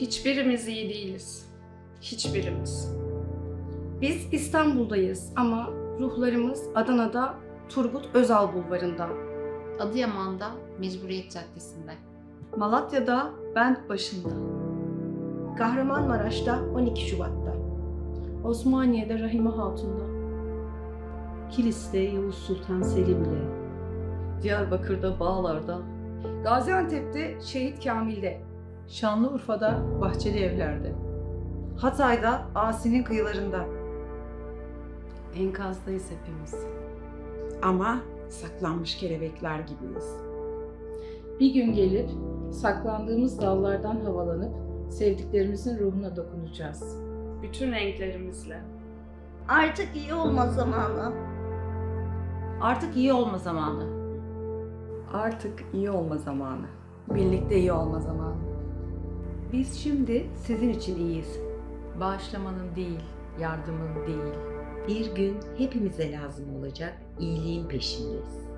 Hiçbirimiz iyi değiliz. Hiçbirimiz. Biz İstanbul'dayız ama ruhlarımız Adana'da Turgut Özal Bulvarı'nda. Adıyaman'da Mecburiyet Caddesi'nde. Malatya'da Bent başında. Kahramanmaraş'ta 12 Şubat'ta. Osmaniye'de Rahime Hatun'da. Kilis'te Yavuz Sultan Selim'le. Diyarbakır'da Bağlar'da. Gaziantep'te Şehit Kamil'de. Şanlıurfa'da Bahçeli Evler'de. Hatay'da Asi'nin kıyılarında. Enkazdayız hepimiz. Ama saklanmış kelebekler gibiyiz. Bir gün gelir, saklandığımız dallardan havalanıp sevdiklerimizin ruhuna dokunacağız. Bütün renklerimizle. Artık iyi olma zamanı. Artık iyi olma zamanı. Artık iyi olma zamanı. Birlikte iyi olma zamanı. Biz şimdi sizin için iyiyiz. Bağışlamanın değil, yardımın değil. Bir gün hepimize lazım olacak iyiliğin peşindeyiz.